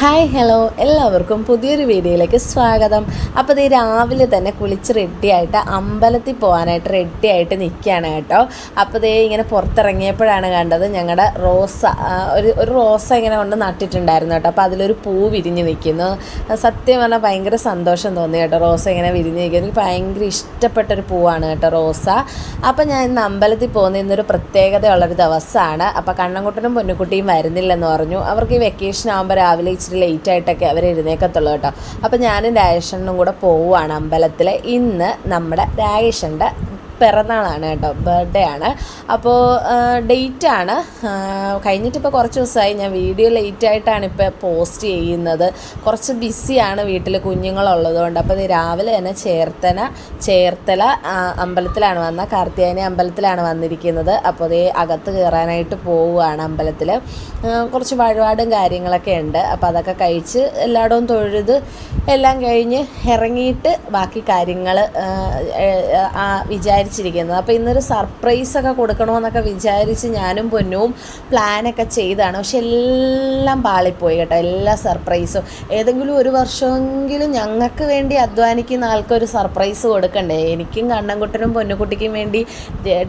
Hi hello എല്ലാവർക്കും പുതിയൊരു വീഡിയോയിലേക്ക് സ്വാഗതം. അപ്പോൾ ഇത് രാവിലെ തന്നെ കുളിച്ച് റെഡിയായിട്ട് അമ്പലത്തിൽ പോകാനായിട്ട് റെഡിയായിട്ട് നിൽക്കുകയാണ് കേട്ടോ. അപ്പോൾ ഇതേ ഇങ്ങനെ പുറത്തിറങ്ങിയപ്പോഴാണ് കണ്ടത് ഞങ്ങളുടെ റോസ ഒരു ഒരു റോസ ഇങ്ങനെ കൊണ്ട് നട്ടിട്ടുണ്ടായിരുന്നു കേട്ടോ. അപ്പോൾ അതിലൊരു പൂ വിരിഞ്ഞ് നിൽക്കുന്നു സത്യം പറഞ്ഞാൽ ഭയങ്കര സന്തോഷം തോന്നി കേട്ടോ റോസ ഇങ്ങനെ വിരിഞ്ഞ് നിൽക്കുന്നു എനിക്ക് ഭയങ്കര ഇഷ്ടപ്പെട്ടൊരു പൂവാണ് കേട്ടോ റോസ. അപ്പോൾ ഞാൻ ഇന്ന് അമ്പലത്തിൽ പോകുന്ന ഇന്നൊരു പ്രത്യേകതയുള്ളൊരു ദിവസമാണ്. അപ്പോൾ കണ്ണൻകുട്ടനും പൊന്നുകുട്ടിയും വരുന്നില്ലെന്ന് പറഞ്ഞു. അവർക്ക് ഈ വെക്കേഷൻ ആകുമ്പോൾ രാവിലെ ഇച്ചിരി ലേറ്റ് ആയിട്ടൊക്കെ അവർ എഴുന്നേക്കത്തുള്ളൂ കേട്ടോ. അപ്പോൾ ഞാനും രാജേഷനും കൂടെ പോവുകയാണ് അമ്പലത്തിൽ ഇന്ന് നമ്മുടെ രാജേഷന്റെ പിറന്നാളാണ് കേട്ടോ ബർത്ത്ഡേ ആണ്. അപ്പോൾ ഡേറ്റ് ആണ്. കഴിഞ്ഞിട്ടിപ്പോൾ കുറച്ച് ദിവസമായി ഞാൻ വീഡിയോ ലേറ്റ് ആയിട്ടാണ് ഇപ്പോൾ പോസ്റ്റ് ചെയ്യുന്നത്. കുറച്ച് ബിസിയാണ് വീട്ടിൽ കുഞ്ഞുങ്ങളുള്ളതുകൊണ്ട് അപ്പോൾ ഇത് രാവിലെ തന്നെ ചേർത്തന ചേർത്തല അമ്പലത്തിലാണ് വന്ന കാർത്തിയാനി അമ്പലത്തിലാണ് വന്നിരിക്കുന്നത്. അപ്പോൾ അതേ അകത്ത് കയറാനായിട്ട് പോവുകയാണ് അമ്പലത്തിൽ കുറച്ച് വഴിപാടും കാര്യങ്ങളൊക്കെ ഉണ്ട്. അപ്പോൾ അതൊക്കെ കഴിച്ച് എല്ലായിടവും തൊഴുത് എല്ലാം കഴിഞ്ഞ് ഇറങ്ങിയിട്ട് ബാക്കി കാര്യങ്ങൾ വിചാരിച്ചിരിക്കുന്നത്. അപ്പോൾ ഇന്നൊരു സർപ്രൈസൊക്കെ കൊടുക്കണമെന്നൊക്കെ വിചാരിച്ച് ഞാനും പൊന്നും പ്ലാനൊക്കെ ചെയ്താണ്. പക്ഷെ എല്ലാം പാളിപ്പോയി കേട്ടോ. എല്ലാ സർപ്രൈസും ഏതെങ്കിലും ഒരു വർഷമെങ്കിലും ഞങ്ങൾക്ക് വേണ്ടി അധ്വാനിക്കുന്ന ആൾക്കൊരു സർപ്രൈസ് കൊടുക്കണ്ടേ? എനിക്കും കണ്ണൻകുട്ടനും പൊന്നുകുട്ടിക്കും വേണ്ടി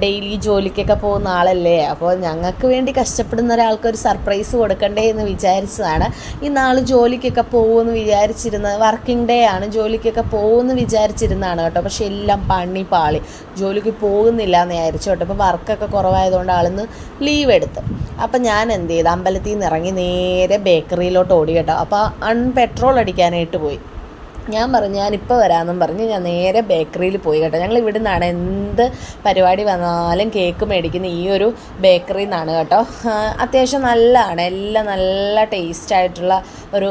ഡെയിലി ജോലിക്കൊക്കെ പോകുന്ന ആളല്ലേ? അപ്പോൾ ഞങ്ങൾക്ക് വേണ്ടി കഷ്ടപ്പെടുന്ന ഒരാൾക്കൊരു സർപ്രൈസ് കൊടുക്കണ്ടേ എന്ന് വിചാരിച്ചതാണ്. ഈ നാൾ ജോലിക്കൊക്കെ പോകുമെന്ന് വിചാരിച്ചിരുന്നത് വർക്കിംഗ് ഡേ ആണ് ജോലിക്കൊക്കെ പോകുമെന്ന് വിചാരിച്ചിരുന്നതാണ് കേട്ടോ. പക്ഷെ എല്ലാം പണി പാളി. ജോലിക്ക് പോകുന്നില്ല എന്ന് വിചാരിച്ചു കേട്ടോ. ഇപ്പോൾ വർക്കൊക്കെ കുറവായതുകൊണ്ട് ആളിന്ന് ലീവ് എടുത്ത്. അപ്പം ഞാൻ എന്ത് ചെയ്ത്? അമ്പലത്തിൽ നിന്ന് ഇറങ്ങി നേരെ ബേക്കറിയിലോട്ട് ഓടി കേട്ടോ. അപ്പോൾ അൺ പെട്രോൾ അടിക്കാനായിട്ട് പോയി. ഞാൻ പറഞ്ഞു ഞാനിപ്പോൾ വരാമെന്നും പറഞ്ഞ്. ഞാൻ നേരെ ബേക്കറിയിൽ പോയി കേട്ടോ. ഞങ്ങൾ ഇവിടെ നിന്നാണ് എന്ത് പരിപാടി വന്നാലും കേക്ക് മേടിക്കുന്ന ഈ ഒരു ബേക്കറിയിൽ നിന്നാണ് കേട്ടോ അത്യാവശ്യം നല്ലതാണ്. എല്ലാം നല്ല ടേസ്റ്റ് ആയിട്ടുള്ള ഒരു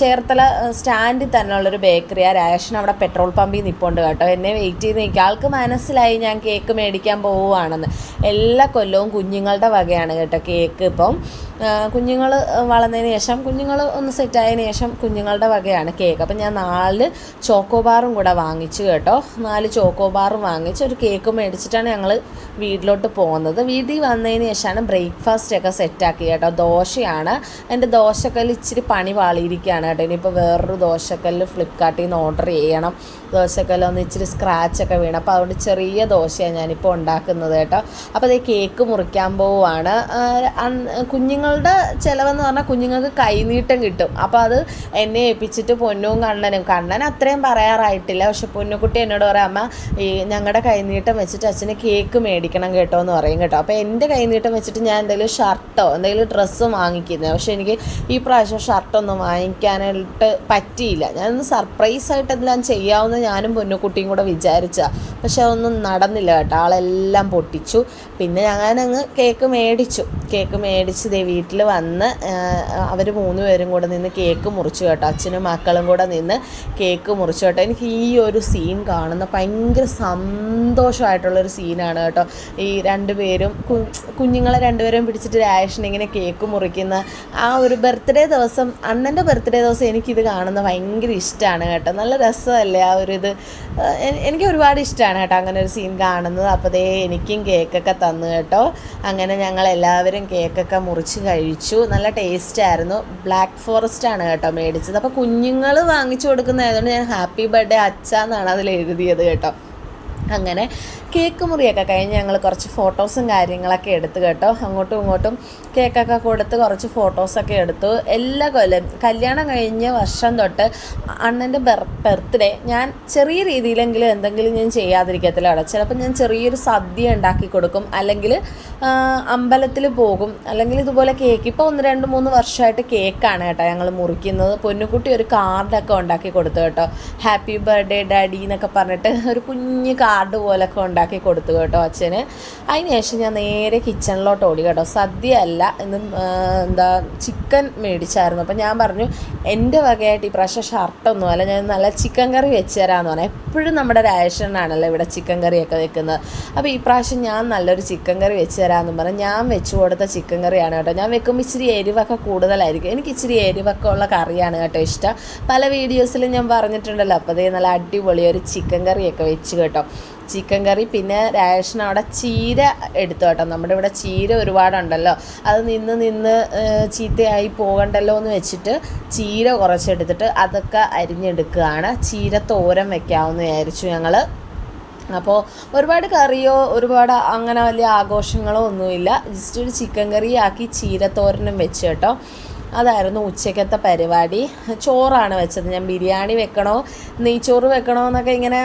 ചേർത്തല സ്റ്റാൻഡിൽ തന്നെ ഉള്ളൊരു ബേക്കറി. ആ രാഷൻ അവിടെ പെട്രോൾ പമ്പിൽ നിൽപ്പുണ്ട് കേട്ടോ. എന്നെ വെയിറ്റ് ചെയ്ത് നിൽക്കുക. ആൾക്ക് മനസ്സിലായി ഞാൻ കേക്ക് മേടിക്കാൻ പോവുകയാണെന്ന്. എല്ലാ കൊല്ലവും കുഞ്ഞുങ്ങളുടെ വകയാണ് കേട്ടോ കേക്ക് ഇപ്പം. കുഞ്ഞുങ്ങൾ വളർന്നതിന് ശേഷം കുഞ്ഞുങ്ങൾ ഒന്ന് സെറ്റായതിന് ശേഷം കുഞ്ഞുങ്ങളുടെ വകയാണ് കേക്ക്. അപ്പം ഞാൻ നാല് ചോക്കോബാറും കൂടെ വാങ്ങിച്ചു കേട്ടോ. നാല് ചോക്കോബാറും വാങ്ങിച്ച് ഒരു കേക്ക് മേടിച്ചിട്ടാണ് ഞങ്ങൾ വീട്ടിലോട്ട് പോകുന്നത്. വീട്ടിൽ വന്നതിന് ശേഷമാണ് ബ്രേക്ക്ഫാസ്റ്റ് ഒക്കെ സെറ്റാക്കി കേട്ടോ. ദോശയാണ്. എന്റെ ദോശക്കല്ല് ഇച്ചിരി പണി പാളിയിരിക്കുകയാണ് കേട്ടോ. ഇനിയിപ്പോൾ വേറൊരു ദോശക്കല്ല് ഫ്ലിപ്കാർട്ടിൽ നിന്ന് ഓർഡർ ചെയ്യണം. ദോശക്കല്ല് ഒന്ന് ഇച്ചിരി സ്ക്രാച്ചൊക്കെ വീണം. അപ്പോൾ അതുകൊണ്ട് ചെറിയ ദോശയാണ് ഞാനിപ്പോൾ ഉണ്ടാക്കുന്നത് കേട്ടോ. അപ്പോൾ അതേ കേക്ക് മുറിക്കാൻ പോവുകയാണ് കുഞ്ഞുങ്ങളുടെ ചിലവെന്ന് പറഞ്ഞാൽ കുഞ്ഞുങ്ങൾക്ക് കൈനീട്ടം കിട്ടും. അപ്പോൾ അത് എന്നെ ഏൽപ്പിച്ചിട്ട് പൊന്നും കണ്ണനും കണ്ണൻ അത്രയും പറയാറായിട്ടില്ല. പക്ഷെ പൊന്നുകുട്ടി എന്നോട് പറയാം അമ്മ ഈ ഞങ്ങളുടെ കൈനീട്ടം വെച്ചിട്ട് അച്ഛന് കേക്ക് മേടിക്കണം കേട്ടോ എന്ന് പറയും കേട്ടോ. അപ്പോൾ എന്റെ കൈനീട്ടം വെച്ചിട്ട് ഞാൻ എന്തെങ്കിലും ഷർട്ടോ എന്തെങ്കിലും ഡ്രസ്സും വാങ്ങിക്കുന്നത് പക്ഷേ എനിക്ക് ഈ പ്രാവശ്യം ഷർട്ടൊന്നും വാങ്ങിക്കാനായിട്ട് പറ്റിയില്ല. ഞാനൊന്ന് സർപ്രൈസ് ആയിട്ട് എല്ലാം ചെയ്യാവുന്ന ഞാനും പൊന്നുകുട്ടിയും കൂടെ വിചാരിച്ച. പക്ഷെ അതൊന്നും നടന്നില്ല കേട്ടോ. ആളെല്ലാം പൊട്ടിച്ചു. പിന്നെ ഞാനങ്ങ് കേക്ക് മേടിച്ചു. കേക്ക് മേടിച്ച് ദേ വീട്ടിൽ വന്ന് അവർ മൂന്ന് പേരും കൂടെ നിന്ന് കേക്ക് മുറിച്ചു കേട്ടോ. അച്ഛനും മക്കളും കൂടെ നിന്ന് കേക്ക് മുറിച്ചു കേട്ടോ എനിക്ക് ഈ ഒരു സീൻ കാണുന്ന ഭയങ്കര സന്തോഷമായിട്ടുള്ളൊരു സീനാണ് കേട്ടോ. ഈ രണ്ടുപേരും കുഞ്ഞുങ്ങളെ രണ്ടുപേരും പിടിച്ചിട്ട് രാഷൻ ഇങ്ങനെ കേക്ക് മുറിക്കുന്ന ആ ഒരു ബർത്ത്ഡേ ദിവസം അണ്ണന്റെ ബർത്ത്ഡേ ദിവസം എനിക്കിത് കാണുന്ന ഭയങ്കര ഇഷ്ടമാണ് കേട്ടോ. നല്ല രസമല്ലേ ആ ഒരു ഇത്. എനിക്ക് ഒരുപാട് ഇഷ്ടമാണ് കേട്ടോ അങ്ങനെ ഒരു സീൻ കാണുന്നത്. അപ്പോൾ ദേ എനിക്കും കേക്കൊക്കെ തന്നു കേട്ടോ. അങ്ങനെ ഞങ്ങൾ എല്ലാവരും കേക്കൊക്കെ മുറിച്ച് കഴിച്ചു. നല്ല ടേസ്റ്റ് ആയിരുന്നു. ബ്ലാക്ക് ഫോറസ്റ്റ് ആണ് കേട്ടോ മേടിച്ചത്. അപ്പോൾ കുഞ്ഞുങ്ങൾ വാങ്ങിച്ചു കൊടുക്കുന്നതായതുകൊണ്ട് ഞാൻ ഹാപ്പി ബർത്ത്ഡേ അച്ഛ എന്നാണ് അതിൽ എഴുതിയത് കേട്ടോ. അങ്ങനെ കേക്ക് മുറിയൊക്കെ കഴിഞ്ഞ് ഞങ്ങൾ കുറച്ച് ഫോട്ടോസും കാര്യങ്ങളൊക്കെ എടുത്തു കേട്ടോ. അങ്ങോട്ടും ഇങ്ങോട്ടും കേക്കൊക്കെ കൊടുത്ത് കുറച്ച് ഫോട്ടോസൊക്കെ എടുത്തു. എല്ലാ കൊല്ലം കല്യാണം കഴിഞ്ഞ വർഷം തൊട്ട് അണ്ണന്റെ ബർത്ത്ഡേ ഞാൻ ചെറിയ രീതിയിലെങ്കിലും എന്തെങ്കിലും ഞാൻ ചെയ്യാതിരിക്കത്തില്ല അവിടെ ചിലപ്പോൾ ഞാൻ ചെറിയൊരു സദ്യ ഉണ്ടാക്കി കൊടുക്കും. അല്ലെങ്കിൽ അമ്പലത്തിൽ പോകും. അല്ലെങ്കിൽ ഇതുപോലെ കേക്ക്. ഇപ്പോൾ ഒന്ന് രണ്ട് മൂന്ന് വർഷമായിട്ട് കേക്കാണ് കേട്ടോ ഞങ്ങൾ മുറിക്കുന്നത്. പൊന്നുകുട്ടി ഒരു കാർഡൊക്കെ ഉണ്ടാക്കി കൊടുത്തു കേട്ടോ. ഹാപ്പി ബർത്ത്ഡേ ഡാഡി എന്നൊക്കെ പറഞ്ഞിട്ട് ഒരു കുഞ്ഞ് കാർഡ് പോലൊക്കെ ഉണ്ടാക്കി കൊടുത്തു കേട്ടോ അച്ഛന്. അതിനുശേഷം ഞാൻ നേരെ കിച്ചണിലോട്ട് ഓടി കേട്ടോ. സദ്യ അല്ല ഇന്ന് എന്താ ചിക്കൻ മേടിച്ചായിരുന്നു. അപ്പം ഞാൻ പറഞ്ഞു എന്റെ വകയായിട്ട് ഈ പ്രാവശ്യം ഷർട്ടൊന്നും അല്ല ഞാൻ നല്ല ചിക്കൻ കറി വെച്ച് തരാമെന്ന് പറഞ്ഞു. എപ്പോഴും നമ്മുടെ റേഷനാണല്ലോ ഇവിടെ ചിക്കൻ കറിയൊക്കെ വെക്കുന്നത്. അപ്പോൾ ഈ പ്രാവശ്യം ഞാൻ നല്ലൊരു ചിക്കൻ കറി വെച്ച് തരാമെന്ന് പറഞ്ഞു. ഞാൻ വെച്ച് കൊടുത്ത ചിക്കൻ കറിയാണ് കേട്ടോ. ഞാൻ വെക്കുമ്പോൾ ഇച്ചിരി എരിവൊക്കെ കൂടുതലായിരിക്കും. എനിക്ക് ഇച്ചിരി എരിവൊക്കെ ഉള്ള കറിയാണ് കേട്ടോ ഇഷ്ടം. പല വീഡിയോസിലും ഞാൻ പറഞ്ഞിട്ടുണ്ടല്ലോ. അപ്പോൾ അതേ നല്ല അടിപൊളി ഒരു ചിക്കൻ കറിയൊക്കെ വെച്ച് കേട്ടോ. ചിക്കൻ കറി പിന്നെ റേഷൻ അവിടെ ചീര എടുത്തു കേട്ടോ. നമ്മുടെ ഇവിടെ ചീര ഒരുപാടുണ്ടല്ലോ. അത് നിന്ന് നിന്ന് ചീത്തയായി പോകണ്ടല്ലോ എന്ന് വെച്ചിട്ട് ചീര കുറച്ചെടുത്തിട്ട് അതൊക്കെ അരിഞ്ഞെടുക്കുകയാണ്. ചീര തോരൻ വെക്കാമെന്ന് വിചാരിച്ചു ഞങ്ങൾ അപ്പോൾ ഒരുപാട് കറിയോ ഒരുപാട് അങ്ങനെ വലിയ ആഘോഷങ്ങളോ ഒന്നുമില്ല. ജസ്റ്റ് ഒരു ചിക്കൻ കറി ആക്കി ചീരത്തോരനും വെച്ച് കേട്ടോ. അതായിരുന്നു ഉച്ചക്കത്തെ പരിപാടി. ചോറാണ് വെച്ചത്. ഞാൻ ബിരിയാണി വെക്കണോ നെയ്ച്ചോറ് വെക്കണോ എന്നൊക്കെ ഇങ്ങനെ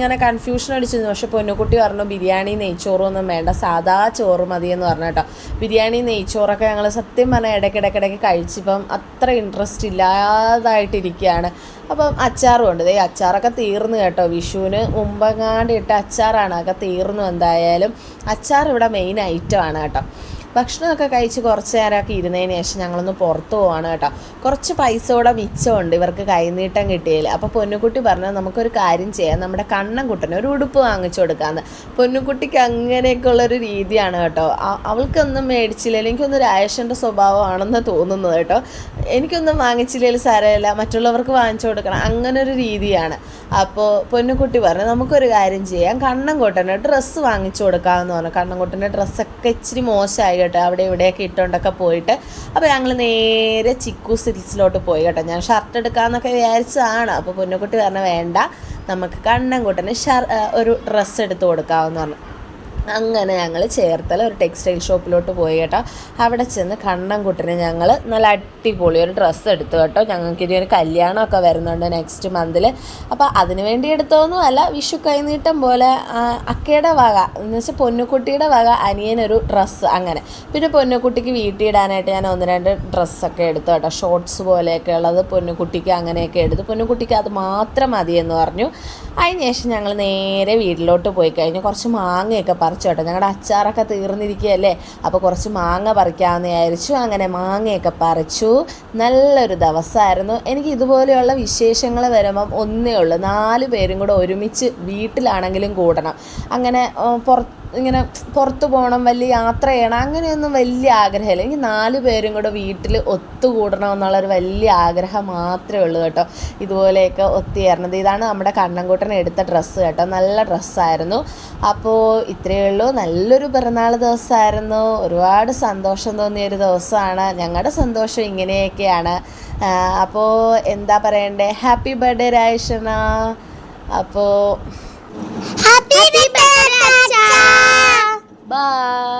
ഇങ്ങനെ കൺഫ്യൂഷൻ അടിച്ചിരുന്നു. പക്ഷെ പൊന്നുകുട്ടി പറഞ്ഞു ബിരിയാണി നെയ്ച്ചോറും ഒന്നും വേണ്ട. സാധാ ചോറ് മതി എന്ന് പറഞ്ഞു കേട്ടോ. ബിരിയാണി നെയ്ച്ചോറൊക്കെ ഞങ്ങൾ സത്യം പറഞ്ഞാൽ ഇടയ്ക്കിടയ്ക്കിടയ്ക്ക് കഴിച്ചിപ്പം അത്ര ഇൻട്രസ്റ്റ് ഇല്ലാതായിട്ടിരിക്കുകയാണ് അപ്പം അച്ചാറും ഉണ്ട്. ദേ അച്ചാറൊക്കെ തീർന്നു കേട്ടോ. വിഷുവിന് മുമ്പെങ്ങാണ്ട് ഇട്ട അച്ചാറാണ്. അതൊക്കെ തീർന്നു എന്തായാലും. അച്ചാർ ഇവിടെ മെയിൻ ഐറ്റമാണ് കേട്ടോ. ഭക്ഷണമൊക്കെ കഴിച്ച് കുറച്ച് നേരമൊക്കെ ഇരുന്നതിന് ശേഷം ഞങ്ങളൊന്ന് പുറത്ത് പോവാണ് കേട്ടോ. കുറച്ച് പൈസ കൂടെ മിച്ചമുണ്ട് ഇവർക്ക് കൈനീട്ടം കിട്ടിയതിൽ. അപ്പോൾ പൊന്നുകുട്ടി പറഞ്ഞു നമുക്കൊരു കാര്യം ചെയ്യാം. നമ്മുടെ കണ്ണൻ കുട്ടനെ ഒരു ഉടുപ്പ് വാങ്ങിച്ചു കൊടുക്കാമെന്ന് പൊന്നുകുട്ടിക്ക് അങ്ങനെയൊക്കെയുള്ളൊരു രീതിയാണ് കേട്ടോ. അവൾക്കൊന്നും മേടിച്ചില്ലെങ്കിൽ എനിക്കൊന്നും രാജേഷന്റെ സ്വഭാവമാണെന്ന് തോന്നുന്നത് കേട്ടോ. എനിക്കൊന്നും വാങ്ങിച്ചില്ലെങ്കിൽ സാരമില്ല. മറ്റുള്ളവർക്ക് വാങ്ങിച്ചു കൊടുക്കണം. അങ്ങനെ ഒരു രീതിയാണ്. അപ്പോൾ പൊന്നുകുട്ടി പറഞ്ഞു നമുക്കൊരു കാര്യം ചെയ്യാം. കണ്ണൻ കുട്ടനെ ഡ്രസ്സ് വാങ്ങിച്ചു കൊടുക്കാമെന്ന് പറഞ്ഞു. കണ്ണൻ കണ്ണൻകുട്ടന്റെ ഡ്രസ്സൊക്കെ ഇച്ചിരി മോശമായി കേട്ടോ. അവിടെ ഇവിടെയൊക്കെ ഇട്ടുകൊണ്ടൊക്കെ പോയിട്ട്. അപ്പോൾ ഞങ്ങൾ നേരെ ചിക്കു സിൽസിലോട്ട് പോയി കേട്ടോ. ഞാൻ ഷർട്ട് എടുക്കാമെന്നൊക്കെ വിചാരിച്ചതാണ്. അപ്പോൾ പൊന്നുകുട്ടി പറഞ്ഞ വേണ്ട നമുക്ക് കണ്ണൻകുട്ടന് ഷർ ഒരു ഡ്രസ്സ് എടുത്ത് കൊടുക്കാമെന്ന് പറഞ്ഞു. അങ്ങനെ ഞങ്ങൾ ചേർത്തല ഒരു ടെക്സ്റ്റൈൽ ഷോപ്പിലോട്ട് പോയി കേട്ടോ. അവിടെ ചെന്ന് കണ്ണൻകുട്ടന് ഞങ്ങൾ നല്ല അടിപൊളി ഒരു ഡ്രസ്സ് എടുത്തു കേട്ടോ. ഞങ്ങൾക്ക് ഇനി ഒരു കല്യാണമൊക്കെ വരുന്നുണ്ട് നെക്സ്റ്റ് മന്തിൽ അപ്പോൾ അതിന് വേണ്ടി എടുത്തതൊന്നും അല്ല വിഷു കൈനീട്ടം പോലെ അക്കയുടെ വക എന്ന് വെച്ചാൽ പൊന്നുകുട്ടിയുടെ വക അനിയനൊരു ഡ്രസ്സ് അങ്ങനെ. പിന്നെ പൊന്നുകുട്ടിക്ക് വീട്ടിൽ ഇടാനായിട്ട് ഞാൻ ഒന്ന് രണ്ട് ഡ്രസ്സൊക്കെ എടുത്തു കേട്ടോ. ഷോർട്സ് പോലെയൊക്കെ ഉള്ളത് പൊന്നുകുട്ടിക്ക് അങ്ങനെയൊക്കെ എടുത്തു. പൊന്നുകുട്ടിക്ക് അത് മാത്രം മതി എന്ന് പറഞ്ഞു. അതിന് ശേഷം ഞങ്ങൾ നേരെ വീട്ടിലോട്ട് പോയി കഴിഞ്ഞു. കുറച്ച് മാങ്ങയൊക്കെ പറിച്ചു കേട്ടോ ഞങ്ങളുടെ അച്ചാറൊക്കെ തീർന്നിരിക്കുകയല്ലേ അപ്പോൾ കുറച്ച് മാങ്ങ പറിക്കാമെന്ന് വിചാരിച്ചു. അങ്ങനെ മാങ്ങയൊക്കെ പറിച്ചു. നല്ലൊരു ദിവസമായിരുന്നു എനിക്ക് ഇതുപോലെയുള്ള വിശേഷങ്ങൾ വരുമ്പം ഒന്നേ ഉള്ളൂ. നാല് പേരും കൂടെ ഒരുമിച്ച് വീട്ടിലാണെങ്കിലും കൂടണം. അങ്ങനെ പുറത്ത് ഇങ്ങനെ പുറത്തു പോകണം വലിയ യാത്ര ചെയ്യണം അങ്ങനെയൊന്നും വലിയ ആഗ്രഹമില്ല. എനിക്ക് നാല് പേരും കൂടെ വീട്ടിൽ ഒത്തുകൂടണം എന്നുള്ളൊരു വലിയ ആഗ്രഹം മാത്രമേ ഉള്ളൂ കേട്ടോ. ഇതുപോലെയൊക്കെ ഒത്തുചേർന്നത്. ഇതാണ് നമ്മുടെ കണ്ണൻകുട്ടൻ എടുത്ത ഡ്രസ്സ് കേട്ടോ. നല്ല ഡ്രസ്സായിരുന്നു. അപ്പോൾ ഇത്രയേ ഉള്ളൂ. നല്ലൊരു പിറന്നാൾ ദിവസമായിരുന്നു. ഒരുപാട് സന്തോഷം തോന്നിയൊരു ദിവസമാണ്. ഞങ്ങളുടെ സന്തോഷം ഇങ്ങനെയൊക്കെയാണ്. അപ്പോൾ എന്താ പറയണ്ടേ? ഹാപ്പി ബർത്ത്ഡേ രാജേഷണ അപ്പോൾ 拜。